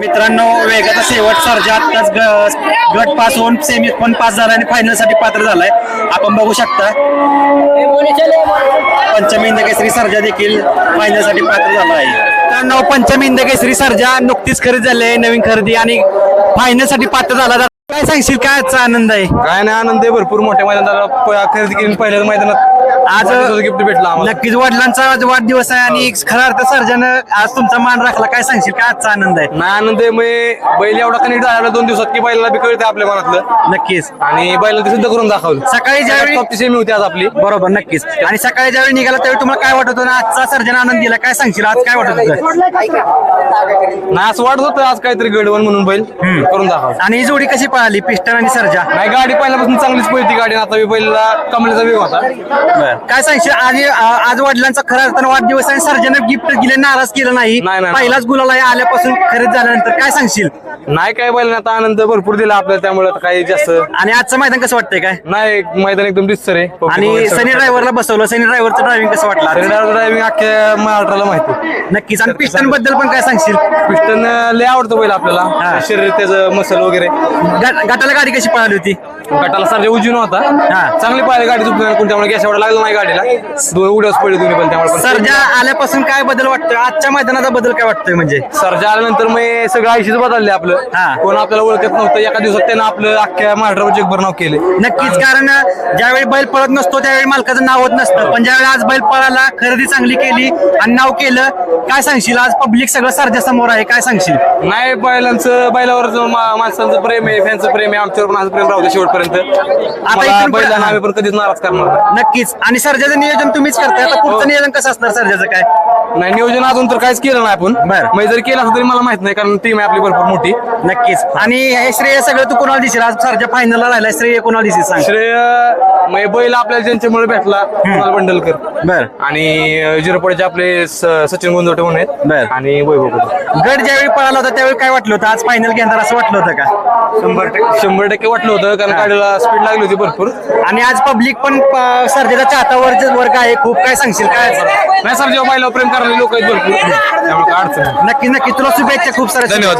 मित्रांनो वेगाचा शेवट सर्जा आत्ताच ग- गट पास होऊन सेमी पण पास झाला आणि फायनलसाठी पात्र झालाय. आपण बघू शकता. पंचमी इंद केसरी सर्जा देखील फायनलसाठी पात्र झाला आहे. मित्रांनो पंचमी इंद केसरी सर्जा नुकतीच खरेदी झाली आहे नवीन खरेदी आणि फायनलसाठी पात्र झाला. काय सांगशील? काय आजचा आनंद आहे? काय नाही आनंद आहे भरपूर. मोठ्या मैदानाला प- खरेदी केली पहिल्याच मैदानात आज गिफ्ट भेटला नक्कीच वडिलांचा आज वाढदिवस आहे आणि खरा अर्थ सर्जानं आज तुमचा मान राखला. काय सांगशील? काय आजचा आनंद आहे? नाही आनंद आहे म्हणजे बैल एवढा कनेक्ट झाला दोन दिवसात की बैलाला बी कळते आपल्या मनातलं. नक्कीच. आणि बैलाला ते सिद्ध करून दाखवलं. सकाळी ज्यावेळी होती आज आपली. बरोबर नक्कीच. आणि सकाळी ज्यावेळी निघाला त्यावेळी तुम्हाला काय वाटत होतं? आजचा सर्जन आनंद दिला. काय सांगशील? आज काय वाटत होतं? नाही असं वाटत होतं. आज काहीतरी गडवण म्हणून बैल करून दाखवलं. आणि ही जोडी कशी पळाली? पिस्टन आणि सर्जा? नाही गाडी पहिल्यापासून चांगलीच पळती. गाडी आता मी बैलला कमलेचा वेग होता. काय सांगशील? आज आज वडिलांचा खरा अर्थानं वाढदिवस आहे सर्जन गिफ्ट दिले नाराज केलं नाही. नाही, नाही. पहिलाच गुलाला आल्यापासून खरेदी झाल्यानंतर काय सांगशील? नाही काय बैलाने आता आनंद भरपूर दिला आपल्याला त्यामुळे काही जास्त आणि आजचं मैदान कसं वाटतंय काय? नाही मैदान एकदम दिसतं रे. आणि सनी ड्रायव्हरला बसवलं सनी ड्रायव्हरचं ड्रायव्हिंग कसं वाटलं? ड्रायव्हिंग अख्ख्या महाराष्ट्राला माहिती नक्कीच. आणि पिस्टनबद्दल पण काय सांगशील? पिस्टन लय आवडतं बैल हा. आपल्याला शरीर त्याचं मसल वगैरे. गा- गटाला गाडी कशी पळाली होती? गटाला सारखे उजून होता. हा. चांगली पाहिजे गाडी चुकली कोण त्यामुळे गॅस एवढा लागला नाही गाडीला. दोन उड्याच पडले दोन्ही पण त्यामुळे पण. सर्जा आल्यापासून काय बदल वाटतोय? आजच्या मैदानाचा बदल काय वाटतोय म्हणजे? सरजा आल्यानंतर मग सगळं आयुष्यच बदलले आपलं. हा. कोण आपल्याला ओळखत नव्हतं. एका दिवसात त्यानं आपलं अख्ख्या महाराष्ट्रावर जगभर नाव केले नक्कीच कारण ज्यावेळी बैल पळत नसतो त्यावेळी मालकाचं नाव होत नसतं. पण ज्यावेळी आज बैल पळाला खरेदी चांगली केली आणि नाव केलं काय सांगशील? आज पब्लिक सगळं सर्जा समोर आहे. काय सांगशील? नाही बैलांचं बैलावर माणसांचं प्रेम आहे फॅनचं प्रेम आहे आमच्यावर पण आज प्रेम राहू दे शेवटपर्यंत. मला इथून पुढे- बैलांना आम्ही पण कधीच नाराज करणार नाही. नक्कीच. आणि सर्जाचं नियोजन तुम्हीच करताय. आता पुढचं नियोजन कसं असणार सर्जाचं काय? नाही नियोजन अजून तर काहीच केलं नाही आपण. बरं. मग जर केलं असतं तरी मला माहीत नाही कारण टीम आहे आपली भरपूर मोठी. नक्कीच. आणि हे श्रेय सगळं तू कोणाला दिसेल आज सर्जा फायनलला राहिला श्रेय कोणाला दिसेल सांग? श्रेय मग बैल आपल्याला ज्यांच्यामुळे भेटला कुणाल बंडलकर. बर. आणि जिरोपडेचे आपले स- सचिन गोंदवटे म्हणून बर. आहेत आणि वैभव कुटे. गड ज्यावेळी पळाला होता त्यावेळी काय वाटलं होतं? आज फायनल घेणार असं वाटलं होतं का? शंभर टक्के. शंभर टक्के वाटलं होतं कारण गाडीला स्पीड लागली होती भरपूर. आणि आज पब्लिक पण सर्जाचा चाहता वर्ग वर्ग आहे. खूप काय सांगशील? काय नाही सर जेव्हा बैलावर प्रेम करणारे लोक आहेत भरपूर. त्यामुळे काय अडचण नाही. नक्की नक्की. तुला शुभेच्छा खूप साऱ्या धन्यवाद.